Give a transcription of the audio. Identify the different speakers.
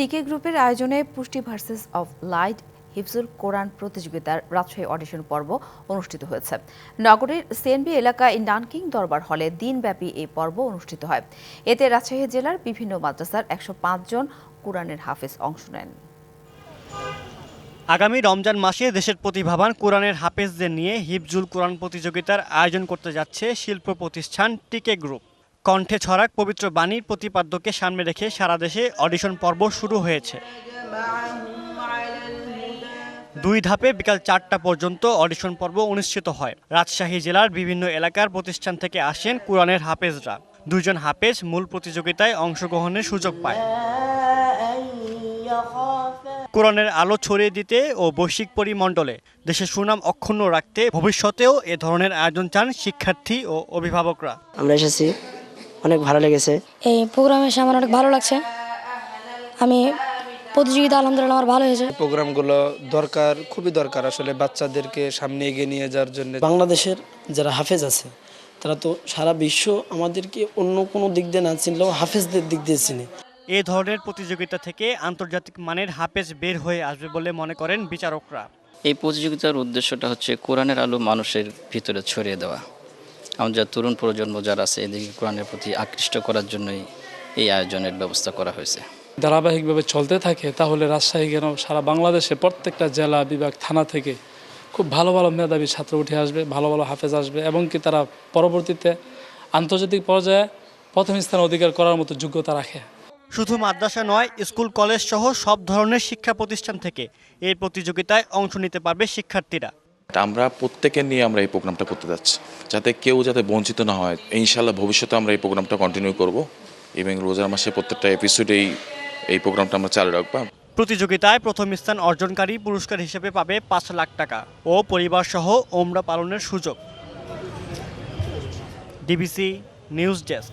Speaker 1: টিকে গ্রুপের আয়োজনে পুষ্টি ভার্সেস অফ লাইট হিফজুল কোরআন প্রতিযোগিতার রাজশাহী অডিশন পর্ব অনুষ্ঠিত হয়েছে। নগরীর সিএনবি এলাকায় নানকিং দরবার হলে দিনব্যাপী এই পর্ব অনুষ্ঠিত হয়। এতে রাজশাহী জেলার বিভিন্ন মাদ্রাসার একশো জন কোরআনের হাফেজ অংশ নেন।
Speaker 2: আগামী রমজান মাসে দেশের প্রতিভাবান কোরআনের হাফেজদের নিয়ে হিফজুল কোরআন প্রতিযোগিতার আয়োজন করতে যাচ্ছে শিল্প প্রতিষ্ঠান টিকে গ্রুপ। কণ্ঠে ছড়াক পবিত্র বাণীর প্রতিপাদ্যকে সামনে রেখে সারা দেশে অডিশন পর্ব শুরু হয়েছে। দুই ধাপে বিকাল চারটা পর্যন্ত অডিশন পর্ব অনুষ্ঠিত হয়। রাজশাহী জেলার বিভিন্ন এলাকার প্রতিষ্ঠান থেকে আসেন কোরআনের হাফেজরা। দুজন হাফেজ মূল প্রতিযোগিতায় অংশগ্রহণের সুযোগ পায়। কোরআনের আলো ছড়িয়ে দিতে ও বৈশ্বিক পরিমণ্ডলে দেশের সুনাম অক্ষুণ্ণ রাখতে ভবিষ্যতেও এ ধরনের আয়োজন চান শিক্ষার্থী ও অভিভাবকরা।
Speaker 3: আমরা এসেছি অনেক ভালো লেগেছে।
Speaker 4: এই প্রোগ্রামে এসে আমার অনেক ভালো লাগছে। আমি প্রতিযোগিতা আলহামদুলিল্লাহ আমার ভালো হয়েছে।
Speaker 5: প্রোগ্রামগুলো দরকার খুবই দরকার আসলে বাচ্চাদেরকে সামনে এগিয়ে নিয়ে যাওয়ার জন্য।
Speaker 6: বাংলাদেশের যারা হাফেজ আছে তারা তো সারা বিশ্ব আমাদেরকে অন্য কোনো দিক দিয়ে না চিনলেও হাফেজদের দিক দিয়ে চিনে।
Speaker 2: এ ধরনের প্রতিযোগিতা থেকে আন্তর্জাতিক মানের হাফেজ বের হয়ে আসবে বলে মনে করেন বিচারকরা।
Speaker 7: এই প্রতিযোগিতার উদ্দেশ্যটা হচ্ছে কোরআনের আলো মানুষের ভিতরে ছড়িয়ে দেওয়া। আমাদের তরুণ প্রজন্ম যারা আছে এদিকে কোরআনের প্রতি আকৃষ্ট করার জন্যই এই আয়োজনের ব্যবস্থা করা হয়েছে।
Speaker 8: ধারাবাহিকভাবে চলতে থাকে তাহলে রাজশাহী কেন সারা বাংলাদেশে প্রত্যেকটা জেলা বিভাগ থানা থেকে খুব ভালো ভালো মেধাবী ছাত্র উঠে আসবে ভালো ভালো হাফেজ আসবে এবং কি তারা পরবর্তীতে আন্তর্জাতিক পর্যায়ে প্রথম স্থান অধিকার করার মতো যোগ্যতা রাখে।
Speaker 2: শুধু মাদ্রাসা নয় স্কুল কলেজ সহ সব ধরনের শিক্ষা প্রতিষ্ঠান থেকে এই প্রতিযোগিতায় অংশ নিতে পারবে শিক্ষার্থীরা।
Speaker 9: আমরা প্রত্যেকে নিয়ে আমরা এই প্রোগ্রামটা করতে যাচ্ছি। যাতে কেউ যাতে বঞ্চিত না হয়। ইনশাল্লাহ ভবিষ্যতে আমরা এই প্রোগ্রামটা কন্টিনিউ করব। এবং রোজার মাসে প্রত্যেকটা এপিসোডেই এই প্রোগ্রামটা আমরা চালু রাখব।
Speaker 2: প্রতিযোগিতায় প্রথম স্থান অর্জনকারী পুরস্কার হিসেবে পাবে পাঁচ লাখ টাকা ও পরিবার সহ ওমরা পালনের সুযোগ। DBC news desk.